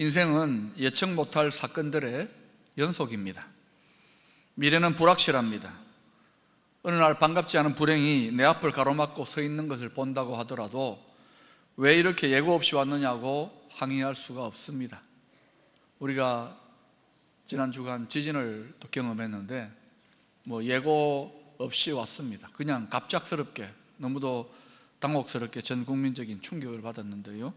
인생은 예측 못할 사건들의 연속입니다. 미래는 불확실합니다. 어느 날 반갑지 않은 불행이 내 앞을 가로막고 서 있는 것을 본다고 하더라도 왜 이렇게 예고 없이 왔느냐고 항의할 수가 없습니다. 우리가 지난 주간 지진을 또 경험했는데 뭐 예고 없이 왔습니다. 그냥 갑작스럽게 너무도 당혹스럽게 전 국민적인 충격을 받았는데요.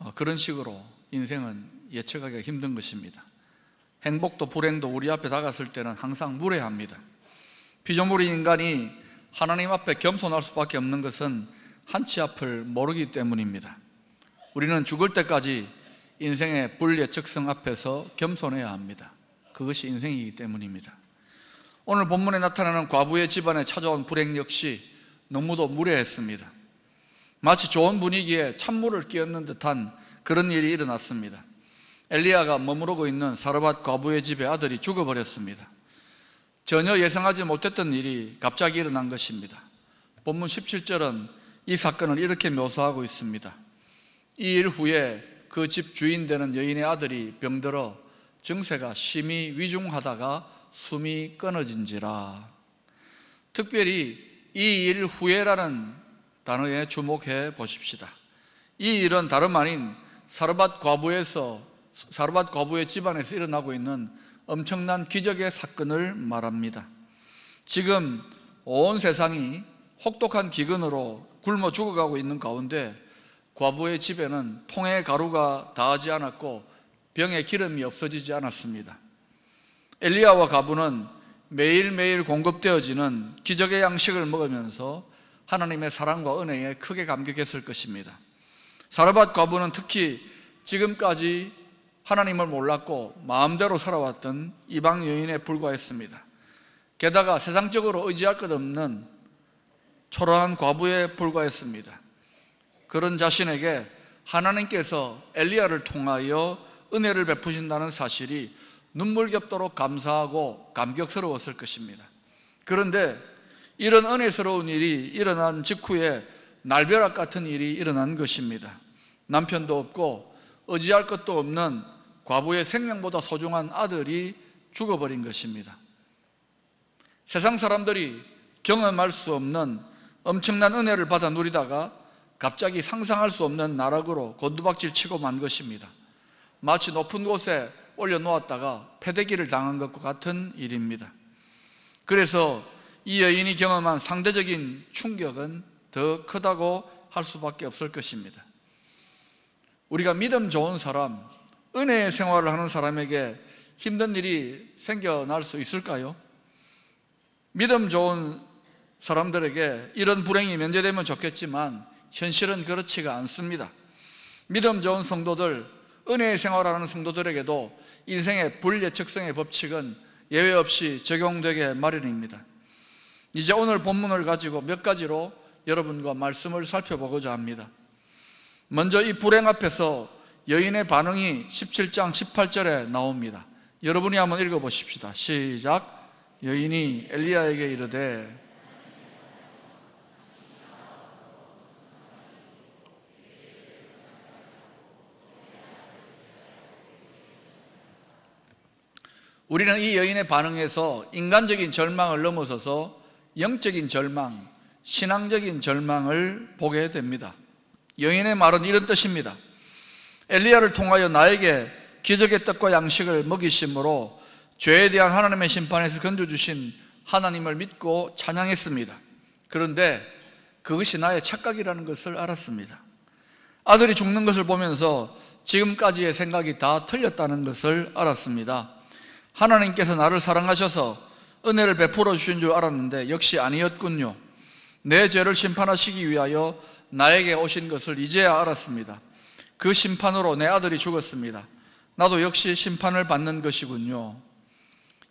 어, 그런 식으로 인생은 예측하기가 힘든 것입니다. 행복도 불행도 우리 앞에 다가설 때는 항상 무례합니다. 피조물인 인간이 하나님 앞에 겸손할 수밖에 없는 것은 한치 앞을 모르기 때문입니다. 우리는 죽을 때까지 인생의 불예측성 앞에서 겸손해야 합니다. 그것이 인생이기 때문입니다. 오늘 본문에 나타나는 과부의 집안에 찾아온 불행 역시 너무도 무례했습니다. 마치 좋은 분위기에 찬물을 끼얹는 듯한 그런 일이 일어났습니다. 엘리야가 머무르고 있는 사르밧 과부의 집에 아들이 죽어버렸습니다. 전혀 예상하지 못했던 일이 갑자기 일어난 것입니다. 본문 17절은 이 사건을 이렇게 묘사하고 있습니다. 이 일 후에 그 집 주인 되는 여인의 아들이 병들어 증세가 심히 위중하다가 숨이 끊어진지라. 특별히 이 일 후에라는 단어에 주목해 보십시다. 이 일은 다름 아닌 사르밧 과부에서 사르밧 과부의 집안에서 일어나고 있는 엄청난 기적의 사건을 말합니다. 지금 온 세상이 혹독한 기근으로 굶어 죽어가고 있는 가운데 과부의 집에는 통에 가루가 닿지 않았고 병에 기름이 없어지지 않았습니다. 엘리야와 가부는 매일매일 공급되어지는 기적의 양식을 먹으면서 하나님의 사랑과 은혜에 크게 감격했을 것입니다. 사르밧 과부는 특히 지금까지 하나님을 몰랐고 마음대로 살아왔던 이방 여인에 불과했습니다. 게다가 세상적으로 의지할 것 없는 초라한 과부에 불과했습니다. 그런 자신에게 하나님께서 엘리야를 통하여 은혜를 베푸신다는 사실이 눈물겹도록 감사하고 감격스러웠을 것입니다. 그런데 이런 은혜스러운 일이 일어난 직후에 날벼락 같은 일이 일어난 것입니다. 남편도 없고 의지할 것도 없는 과부의 생명보다 소중한 아들이 죽어버린 것입니다. 세상 사람들이 경험할 수 없는 엄청난 은혜를 받아 누리다가 갑자기 상상할 수 없는 나락으로 곤두박질 치고 만 것입니다. 마치 높은 곳에 올려놓았다가 패대기를 당한 것과 같은 일입니다. 그래서 이 여인이 경험한 상대적인 충격은 더 크다고 할 수밖에 없을 것입니다. 우리가 믿음 좋은 사람, 은혜 생활을 하는 사람에게 힘든 일이 생겨날 수 있을까요? 믿음 좋은 사람들에게 이런 불행이 면제되면 좋겠지만 현실은 그렇지가 않습니다. 믿음 좋은 성도들, 은혜의 생활하는 성도들에게도 인생의 불예측성의 법칙은 예외 없이 적용되게 마련입니다. 이제 오늘 본문을 가지고 몇 가지로 여러분과 말씀을 살펴보고자 합니다. 먼저 이 불행 앞에서 여인의 반응이 17장 18절에 나옵니다. 여러분이 한번 읽어 보십시다. 시작. 여인이 엘리야에게 이르되 우리는 이 여인의 반응에서 인간적인 절망을 넘어서서 영적인 절망, 신앙적인 절망을 보게 됩니다. 여인의 말은 이런 뜻입니다. 엘리야를 통하여 나에게 기적의 떡과 양식을 먹이심으로 죄에 대한 하나님의 심판에서 건져주신 하나님을 믿고 찬양했습니다. 그런데 그것이 나의 착각이라는 것을 알았습니다. 아들이 죽는 것을 보면서 지금까지의 생각이 다 틀렸다는 것을 알았습니다. 하나님께서 나를 사랑하셔서 은혜를 베풀어 주신 줄 알았는데 역시 아니었군요. 내 죄를 심판하시기 위하여 나에게 오신 것을 이제야 알았습니다. 그 심판으로 내 아들이 죽었습니다. 나도 역시 심판을 받는 것이군요.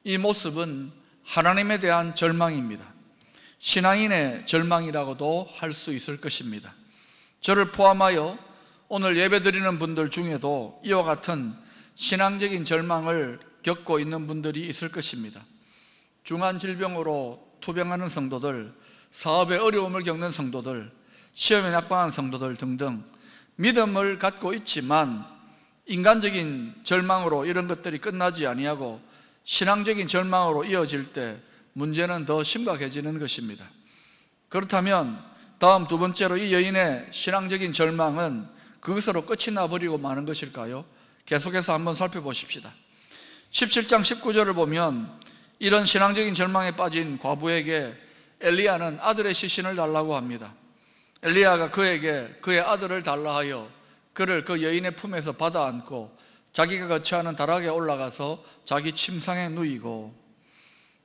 이 모습은 하나님에 대한 절망입니다. 신앙인의 절망이라고도 할 수 있을 것입니다. 저를 포함하여 오늘 예배 드리는 분들 중에도 이와 같은 신앙적인 절망을 겪고 있는 분들이 있을 것입니다. 중한 질병으로 투병하는 성도들, 사업에 어려움을 겪는 성도들, 시험에 낙방한 성도들 등등 믿음을 갖고 있지만 인간적인 절망으로 이런 것들이 끝나지 아니하고 신앙적인 절망으로 이어질 때 문제는 더 심각해지는 것입니다. 그렇다면 다음 두 번째로 이 여인의 신앙적인 절망은 그것으로 끝이 나버리고 마는 것일까요? 계속해서 한번 살펴보십시다. 17장 19절을 보면 이런 신앙적인 절망에 빠진 과부에게 엘리야는 아들의 시신을 달라고 합니다. 엘리야가 그에게 그의 아들을 달라 하여 그를 그 여인의 품에서 받아 안고 자기가 거처하는 다락에 올라가서 자기 침상에 누이고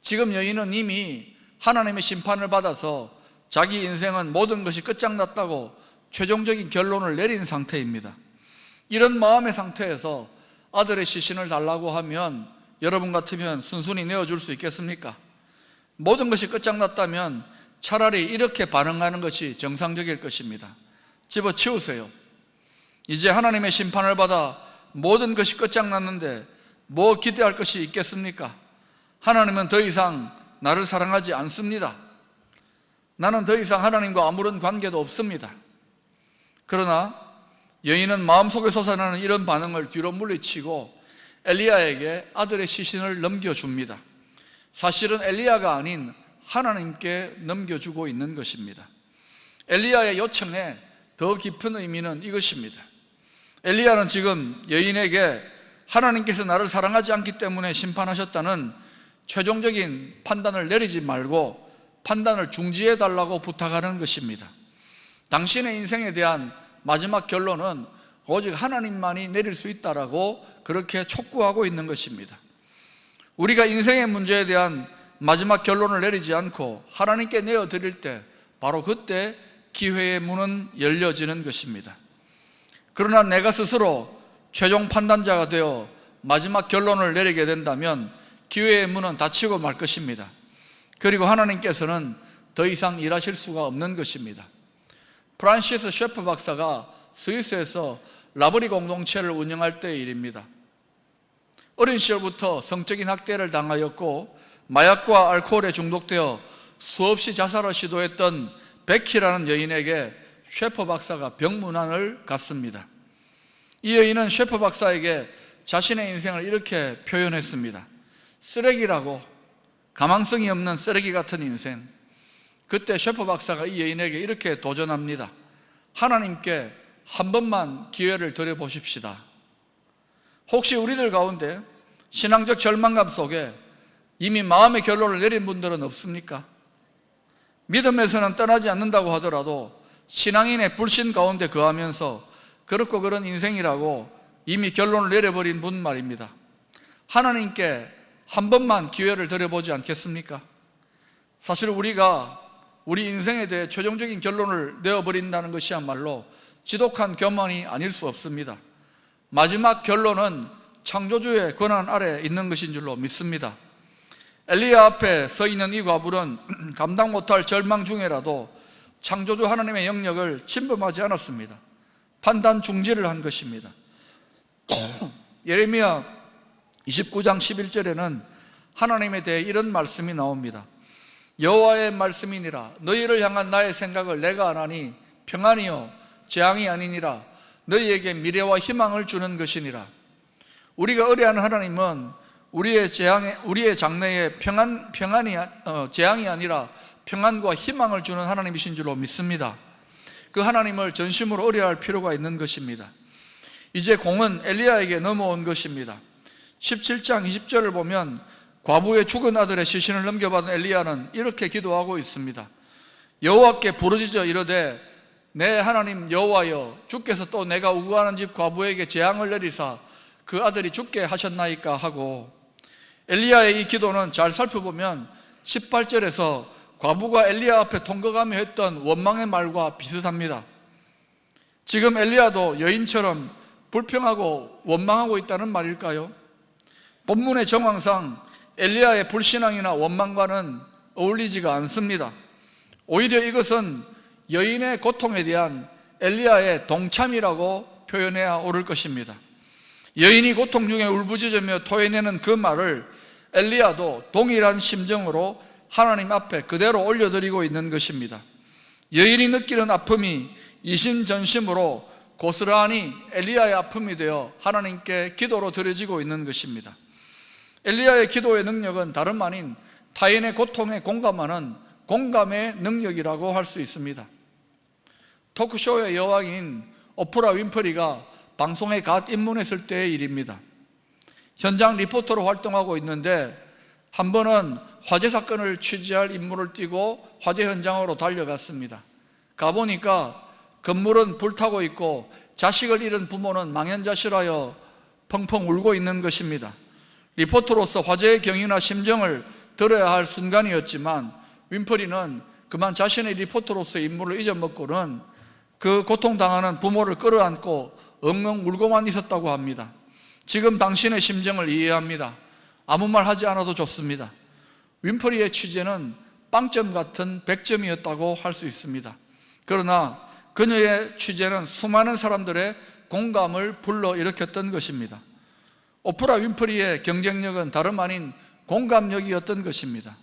지금 여인은 이미 하나님의 심판을 받아서 자기 인생은 모든 것이 끝장났다고 최종적인 결론을 내린 상태입니다. 이런 마음의 상태에서 아들의 시신을 달라고 하면 여러분 같으면 순순히 내어줄 수 있겠습니까? 모든 것이 끝장났다면 차라리 이렇게 반응하는 것이 정상적일 것입니다. 집어 치우세요. 이제 하나님의 심판을 받아 모든 것이 끝장났는데 뭐 기대할 것이 있겠습니까? 하나님은 더 이상 나를 사랑하지 않습니다. 나는 더 이상 하나님과 아무런 관계도 없습니다. 그러나 여인은 마음속에 솟아나는 이런 반응을 뒤로 물리치고 엘리야에게 아들의 시신을 넘겨줍니다. 사실은 엘리야가 아닌 하나님께 넘겨주고 있는 것입니다. 엘리야의 요청에 더 깊은 의미는 이것입니다. 엘리야는 지금 여인에게 하나님께서 나를 사랑하지 않기 때문에 심판하셨다는 최종적인 판단을 내리지 말고 판단을 중지해 달라고 부탁하는 것입니다. 당신의 인생에 대한 마지막 결론은 오직 하나님만이 내릴 수 있다라고 그렇게 촉구하고 있는 것입니다. 우리가 인생의 문제에 대한 마지막 결론을 내리지 않고 하나님께 내어 드릴 때 바로 그때 기회의 문은 열려지는 것입니다. 그러나 내가 스스로 최종 판단자가 되어 마지막 결론을 내리게 된다면 기회의 문은 닫히고 말 것입니다. 그리고 하나님께서는 더 이상 일하실 수가 없는 것입니다. 프란시스 셰프 박사가 스위스에서 라브리 공동체를 운영할 때의 일입니다. 어린 시절부터 성적인 학대를 당하였고 마약과 알코올에 중독되어 수없이 자살을 시도했던 베키라는 여인에게 셰퍼 박사가 병문안을 갔습니다. 이 여인은 셰퍼 박사에게 자신의 인생을 이렇게 표현했습니다. 쓰레기라고 가망성이 없는 쓰레기 같은 인생. 그때 셰퍼 박사가 이 여인에게 이렇게 도전합니다. 하나님께 한 번만 기회를 드려 보십시다. 혹시 우리들 가운데 신앙적 절망감 속에 이미 마음의 결론을 내린 분들은 없습니까? 믿음에서는 떠나지 않는다고 하더라도 신앙인의 불신 가운데 거하면서 그렇고 그런 인생이라고 이미 결론을 내려버린 분 말입니다. 하나님께 한 번만 기회를 드려보지 않겠습니까? 사실 우리가 우리 인생에 대해 최종적인 결론을 내어버린다는 것이야말로 지독한 교만이 아닐 수 없습니다. 마지막 결론은 창조주의 권한 아래 있는 것인 줄로 믿습니다. 엘리야 앞에 서 있는 이 과부는 감당 못할 절망 중에라도 창조주 하나님의 영역을 침범하지 않았습니다. 판단 중지를 한 것입니다. 예레미야 29장 11절에는 하나님에 대해 이런 말씀이 나옵니다. 여호와의 말씀이니라 너희를 향한 나의 생각을 내가 안하니 평안이요 재앙이 아니니라 너희에게 미래와 희망을 주는 것이니라 우리가 의뢰하는 하나님은 우리의 재앙에 우리의 장래에 평안 평안이 어, 재앙이 아니라 평안과 희망을 주는 하나님이신 줄로 믿습니다. 그 하나님을 전심으로 의뢰할 필요가 있는 것입니다. 이제 공은 엘리야에게 넘어온 것입니다. 17장 20절을 보면 과부의 죽은 아들의 시신을 넘겨받은 엘리야는 이렇게 기도하고 있습니다. 여호와께 부르짖어 이르되 내 하나님 여호와여 주께서 또 내가 우구하는 집 과부에게 재앙을 내리사 그 아들이 죽게 하셨나이까 하고 엘리야의 이 기도는 잘 살펴보면 18절에서 과부가 엘리야 앞에 통거가며 했던 원망의 말과 비슷합니다. 지금 엘리야도 여인처럼 불평하고 원망하고 있다는 말일까요? 본문의 정황상 엘리야의 불신앙이나 원망과는 어울리지가 않습니다. 오히려 이것은 여인의 고통에 대한 엘리야의 동참이라고 표현해야 옳을 것입니다. 여인이 고통 중에 울부짖으며 토해내는 그 말을 엘리야도 동일한 심정으로 하나님 앞에 그대로 올려드리고 있는 것입니다. 여인이 느끼는 아픔이 이심전심으로 고스란히 엘리야의 아픔이 되어 하나님께 기도로 드려지고 있는 것입니다. 엘리야의 기도의 능력은 다름 아닌 타인의 고통에 공감하는 공감의 능력이라고 할 수 있습니다. 토크쇼의 여왕인 오프라 윈프리가 방송에 갓 입문했을 때의 일입니다. 현장 리포터로 활동하고 있는데 한 번은 화재 사건을 취재할 임무를 띠고 화재 현장으로 달려갔습니다. 가보니까 건물은 불타고 있고 자식을 잃은 부모는 망연자실하여 펑펑 울고 있는 것입니다. 리포터로서 화재의 경위나 심정을 들어야 할 순간이었지만 윈프리는 그만 자신의 리포터로서의 임무를 잊어먹고는 그 고통당하는 부모를 끌어안고 엉엉 울고만 있었다고 합니다. 지금 당신의 심정을 이해합니다. 아무 말 하지 않아도 좋습니다. 윈프리의 취재는 빵점 같은 100점이었다고 할 수 있습니다. 그러나 그녀의 취재는 수많은 사람들의 공감을 불러일으켰던 것입니다. 오프라 윈프리의 경쟁력은 다름 아닌 공감력이었던 것입니다.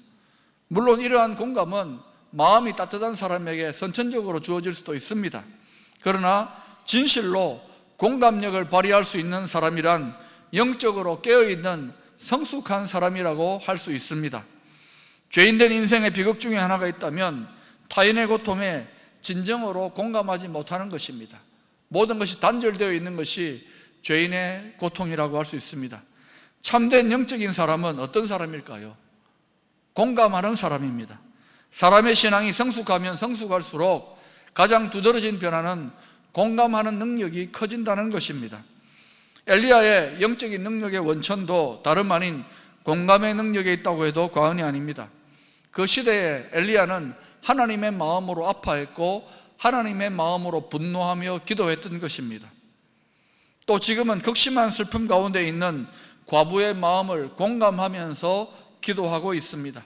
물론 이러한 공감은 마음이 따뜻한 사람에게 선천적으로 주어질 수도 있습니다. 그러나 진실로 공감력을 발휘할 수 있는 사람이란 영적으로 깨어있는 성숙한 사람이라고 할 수 있습니다. 죄인된 인생의 비극 중에 하나가 있다면 타인의 고통에 진정으로 공감하지 못하는 것입니다. 모든 것이 단절되어 있는 것이 죄인의 고통이라고 할 수 있습니다. 참된 영적인 사람은 어떤 사람일까요? 공감하는 사람입니다. 사람의 신앙이 성숙하면 성숙할수록 가장 두드러진 변화는 공감하는 능력이 커진다는 것입니다. 엘리야의 영적인 능력의 원천도 다름 아닌 공감의 능력에 있다고 해도 과언이 아닙니다. 그 시대에 엘리야는 하나님의 마음으로 아파했고 하나님의 마음으로 분노하며 기도했던 것입니다. 또 지금은 극심한 슬픔 가운데 있는 과부의 마음을 공감하면서 기도하고 있습니다.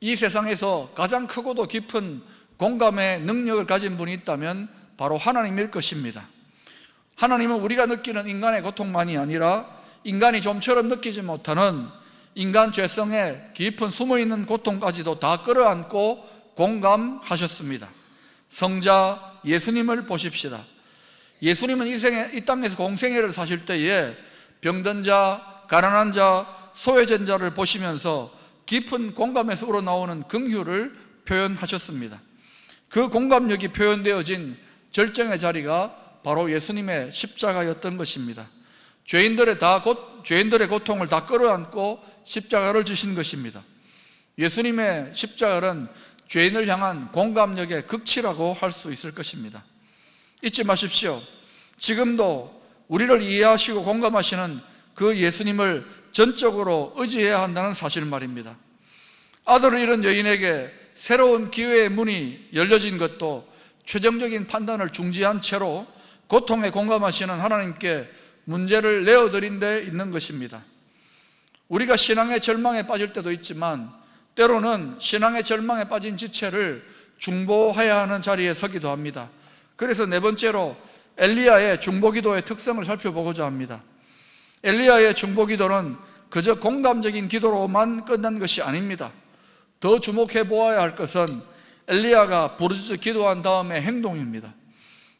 이 세상에서 가장 크고도 깊은 공감의 능력을 가진 분이 있다면 바로 하나님일 것입니다. 하나님은 우리가 느끼는 인간의 고통만이 아니라 인간이 좀처럼 느끼지 못하는 인간 죄성에 깊은 숨어 있는 고통까지도 다 끌어안고 공감하셨습니다. 성자 예수님을 보십시다. 예수님은 이, 생에, 이 땅에서 공생애를 사실 때에 병든 자, 가난한 자, 소외된 자를 보시면서 깊은 공감에서 우러나오는 긍휼을 표현하셨습니다. 그 공감력이 표현되어진 절정의 자리가 바로 예수님의 십자가였던 것입니다. 죄인들의 다 곧, 죄인들의 고통을 다 끌어안고 십자가를 지신 것입니다. 예수님의 십자가는 죄인을 향한 공감력의 극치라고 할 수 있을 것입니다. 잊지 마십시오. 지금도 우리를 이해하시고 공감하시는 그 예수님을 전적으로 의지해야 한다는 사실 말입니다. 아들을 잃은 여인에게 새로운 기회의 문이 열려진 것도 최종적인 판단을 중지한 채로 고통에 공감하시는 하나님께 문제를 내어드린 데 있는 것입니다. 우리가 신앙의 절망에 빠질 때도 있지만 때로는 신앙의 절망에 빠진 지체를 중보해야 하는 자리에 서기도 합니다. 그래서 네 번째로 엘리야의 중보기도의 특성을 살펴보고자 합니다. 엘리야의 중보기도는 그저 공감적인 기도로만 끝난 것이 아닙니다. 더 주목해 보아야 할 것은 엘리야가 부르짖어 기도한 다음의 행동입니다.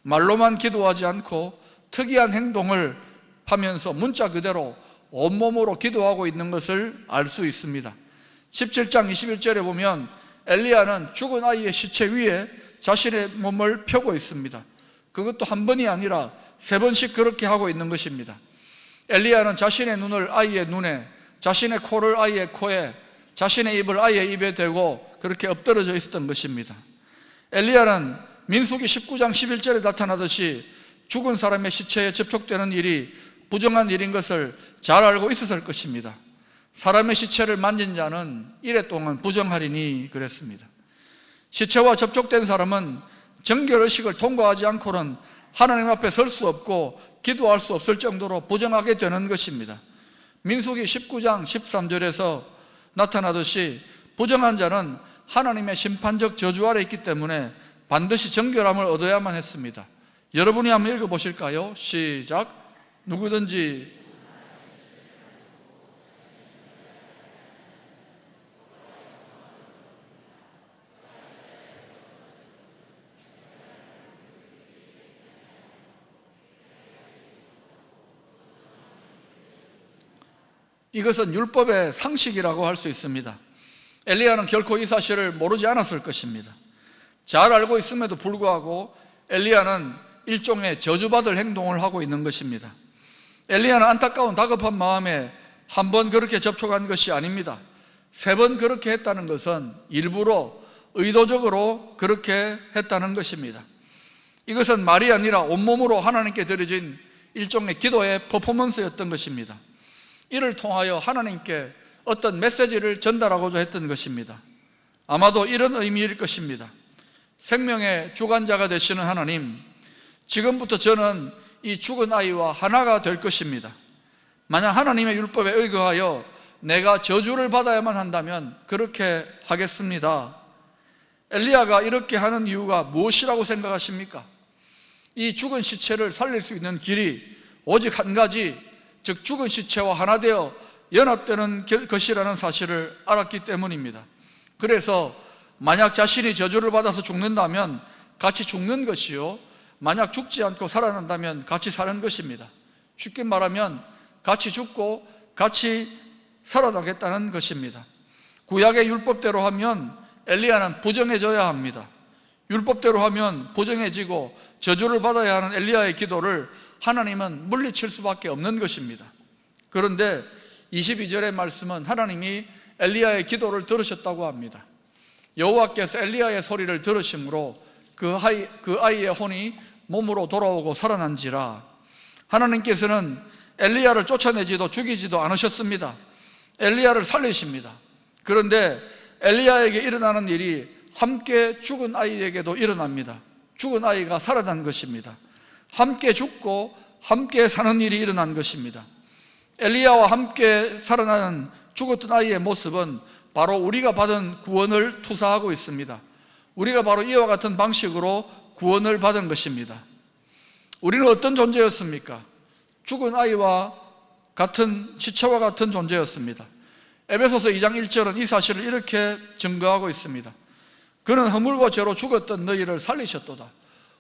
말로만 기도하지 않고 특이한 행동을 하면서 문자 그대로 온몸으로 기도하고 있는 것을 알 수 있습니다. 17장 21절에 보면 엘리야는 죽은 아이의 시체 위에 자신의 몸을 펴고 있습니다. 그것도 한 번이 아니라 세 번씩 그렇게 하고 있는 것입니다. 엘리야는 자신의 눈을 아이의 눈에, 자신의 코를 아이의 코에, 자신의 입을 아이의 입에 대고 그렇게 엎드러져 있었던 것입니다. 엘리야는 민수기 19장 11절에 나타나듯이 죽은 사람의 시체에 접촉되는 일이 부정한 일인 것을 잘 알고 있었을 것입니다. 사람의 시체를 만진 자는 이래 동안 부정하리니 그랬습니다. 시체와 접촉된 사람은 정결의식을 통과하지 않고는 하나님 앞에 설 수 없고 기도할 수 없을 정도로 부정하게 되는 것입니다. 민수기 19장 13절에서 나타나듯이 부정한 자는 하나님의 심판적 저주 아래 있기 때문에 반드시 정결함을 얻어야만 했습니다. 여러분이 한번 읽어보실까요? 시작. 누구든지 이것은 율법의 상식이라고 할 수 있습니다. 엘리야는 결코 이 사실을 모르지 않았을 것입니다. 잘 알고 있음에도 불구하고 엘리야는 일종의 저주받을 행동을 하고 있는 것입니다. 엘리야는 안타까운 다급한 마음에 한 번 그렇게 접촉한 것이 아닙니다. 세 번 그렇게 했다는 것은 일부러 의도적으로 그렇게 했다는 것입니다. 이것은 말이 아니라 온몸으로 하나님께 드려진 일종의 기도의 퍼포먼스였던 것입니다. 이를 통하여 하나님께 어떤 메시지를 전달하고자 했던 것입니다. 아마도 이런 의미일 것입니다. 생명의 주관자가 되시는 하나님, 지금부터 저는 이 죽은 아이와 하나가 될 것입니다. 만약 하나님의 율법에 의거하여 내가 저주를 받아야만 한다면 그렇게 하겠습니다. 엘리야가 이렇게 하는 이유가 무엇이라고 생각하십니까? 이 죽은 시체를 살릴 수 있는 길이 오직 한 가지, 즉 죽은 시체와 하나 되어 연합되는 것이라는 사실을 알았기 때문입니다. 그래서 만약 자신이 저주를 받아서 죽는다면 같이 죽는 것이요. 만약 죽지 않고 살아난다면 같이 사는 것입니다. 쉽게 말하면 같이 죽고 같이 살아나겠다는 것입니다. 구약의 율법대로 하면 엘리야는 부정해져야 합니다. 율법대로 하면 부정해지고 저주를 받아야 하는 엘리야의 기도를 하나님은 물리칠 수밖에 없는 것입니다. 그런데 22절의 말씀은 하나님이 엘리야의 기도를 들으셨다고 합니다. 여호와께서 엘리야의 소리를 들으심으로 그 아이, 그 아이의 혼이 몸으로 돌아오고 살아난지라 하나님께서는 엘리야를 쫓아내지도 죽이지도 않으셨습니다. 엘리야를 살리십니다. 그런데 엘리야에게 일어나는 일이 함께 죽은 아이에게도 일어납니다. 죽은 아이가 살아난 것입니다. 함께 죽고 함께 사는 일이 일어난 것입니다. 엘리야와 함께 살아나는 죽었던 아이의 모습은 바로 우리가 받은 구원을 투사하고 있습니다. 우리가 바로 이와 같은 방식으로 구원을 받은 것입니다. 우리는 어떤 존재였습니까? 죽은 아이와 같은 시체와 같은 존재였습니다. 에베소서 2장 1절은 이 사실을 이렇게 증거하고 있습니다. 그는 허물과 죄로 죽었던 너희를 살리셨도다.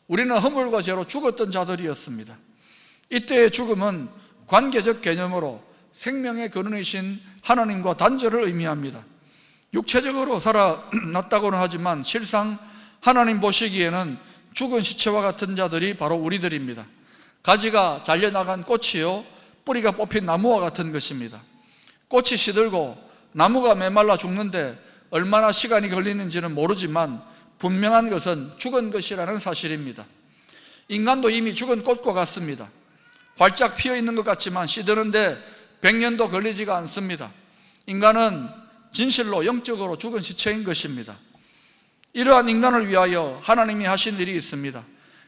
우리는 허물과 죄로 죽었던 자들이었습니다. 이때의 죽음은 관계적 개념으로 생명의 근원이신 하나님과 단절을 의미합니다. 육체적으로 살아났다고는 하지만 실상 하나님 보시기에는 죽은 시체와 같은 자들이 바로 우리들입니다. 가지가 잘려나간 꽃이요, 뿌리가 뽑힌 나무와 같은 것입니다. 꽃이 시들고 나무가 메말라 죽는데 얼마나 시간이 걸리는지는 모르지만 분명한 것은 죽은 것이라는 사실입니다. 인간도 이미 죽은 꽃과 같습니다. 활짝 피어 있는 것 같지만 시드는데 100년도 걸리지가 않습니다. 인간은 진실로 영적으로 죽은 시체인 것입니다. 이러한 인간을 위하여 하나님이 하신 일이 있습니다.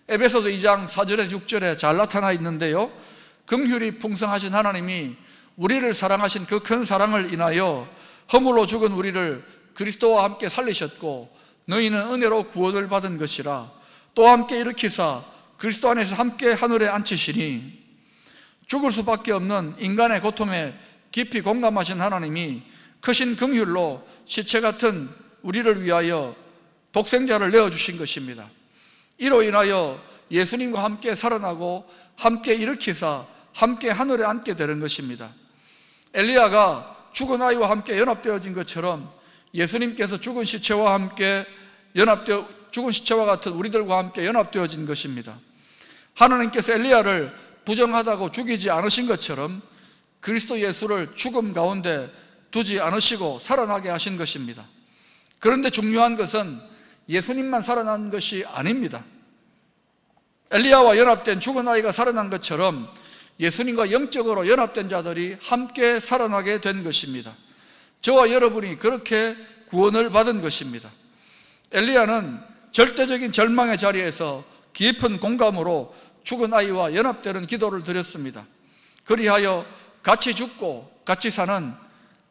에베소서 2장 4절에 6절에 잘 나타나 있는데요. 긍휼이 풍성하신 하나님이 우리를 사랑하신 그 큰 사랑을 인하여 허물로 죽은 우리를 그리스도와 함께 살리셨고 너희는 은혜로 구원을 받은 것이라 또 함께 일으키사 그리스도 안에서 함께 하늘에 앉히시니 죽을 수밖에 없는 인간의 고통에 깊이 공감하신 하나님이 크신 긍휼로 시체 같은 우리를 위하여 독생자를 내어 주신 것입니다. 이로 인하여 예수님과 함께 살아나고 함께 일으키사 함께 하늘에 앉게 되는 것입니다. 엘리야가 죽은 아이와 함께 연합되어진 것처럼 예수님께서 죽은 시체와 함께 연합되어 죽은 시체와 같은 우리들과 함께 연합되어진 것입니다. 하나님께서 엘리야를 부정하다고 죽이지 않으신 것처럼 그리스도 예수를 죽음 가운데 두지 않으시고 살아나게 하신 것입니다. 그런데 중요한 것은 예수님만 살아난 것이 아닙니다. 엘리야와 연합된 죽은 아이가 살아난 것처럼 예수님과 영적으로 연합된 자들이 함께 살아나게 된 것입니다. 저와 여러분이 그렇게 구원을 받은 것입니다. 엘리야는 절대적인 절망의 자리에서 깊은 공감으로 죽은 아이와 연합되는 기도를 드렸습니다. 그리하여 같이 죽고 같이 사는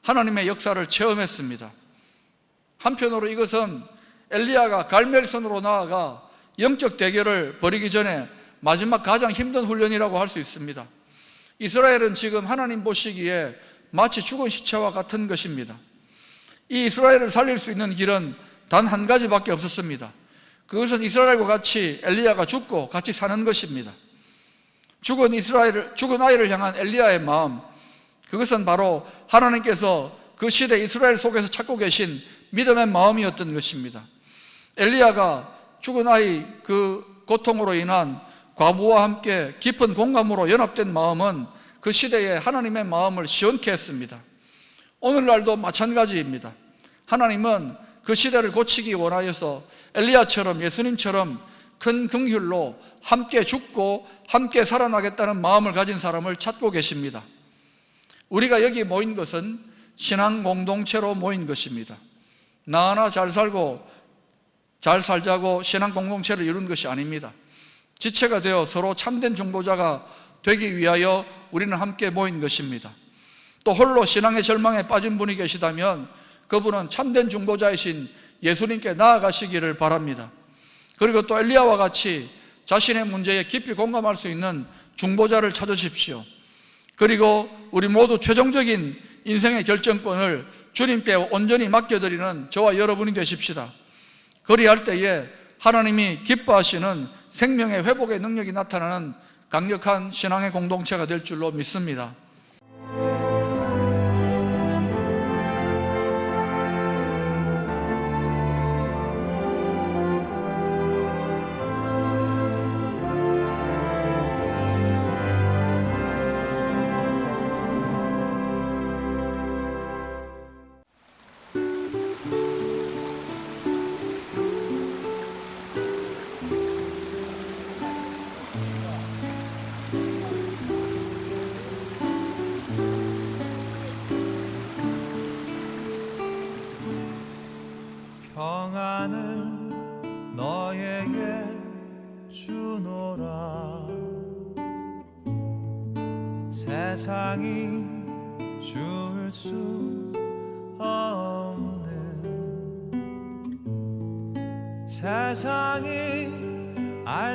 하나님의 역사를 체험했습니다. 한편으로 이것은 엘리야가 갈멜선으로 나아가 영적 대결을 벌이기 전에 마지막 가장 힘든 훈련이라고 할 수 있습니다. 이스라엘은 지금 하나님 보시기에 마치 죽은 시체와 같은 것입니다. 이 이스라엘을 살릴 수 있는 길은 단 한 가지밖에 없었습니다. 그것은 이스라엘과 같이 엘리야가 죽고 같이 사는 것입니다. 죽은 이스라엘을, 죽은 아이를 향한 엘리야의 마음, 그것은 바로 하나님께서 그 시대 이스라엘 속에서 찾고 계신 믿음의 마음이었던 것입니다. 엘리야가 죽은 아이 그 고통으로 인한 과부와 함께 깊은 공감으로 연합된 마음은 그 시대에 하나님의 마음을 시원케 했습니다. 오늘날도 마찬가지입니다. 하나님은 그 시대를 고치기 원하여서 엘리야처럼 예수님처럼 큰 긍휼로 함께 죽고 함께 살아나겠다는 마음을 가진 사람을 찾고 계십니다. 우리가 여기 모인 것은 신앙 공동체로 모인 것입니다. 나 하나 잘 살고 잘 살자고 신앙 공동체를 이룬 것이 아닙니다. 지체가 되어 서로 참된 중보자가 되기 위하여 우리는 함께 모인 것입니다. 또 홀로 신앙의 절망에 빠진 분이 계시다면 그분은 참된 중보자이신 예수님께 나아가시기를 바랍니다. 그리고 또 엘리야와 같이 자신의 문제에 깊이 공감할 수 있는 중보자를 찾으십시오. 그리고 우리 모두 최종적인 인생의 결정권을 주님께 온전히 맡겨드리는 저와 여러분이 되십시다. 그리할 때에 하나님이 기뻐하시는 생명의 회복의 능력이 나타나는 강력한 신앙의 공동체가 될 줄로 믿습니다.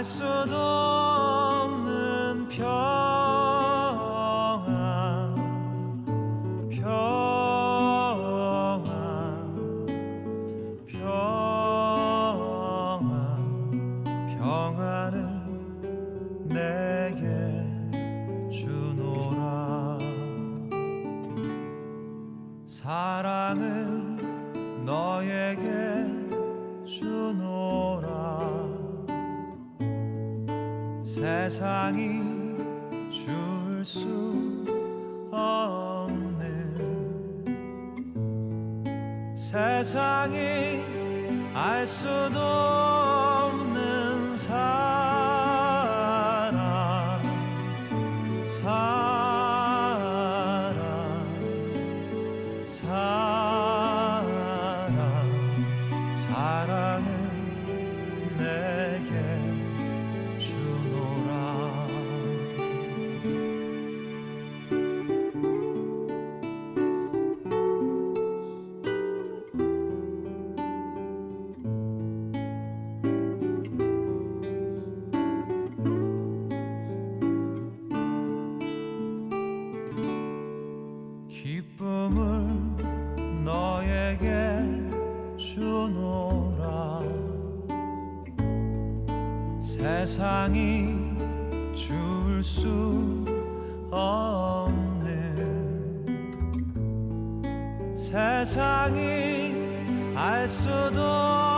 수도 없는 평 수도 세상이 줄 수 없는 세상이 알 수도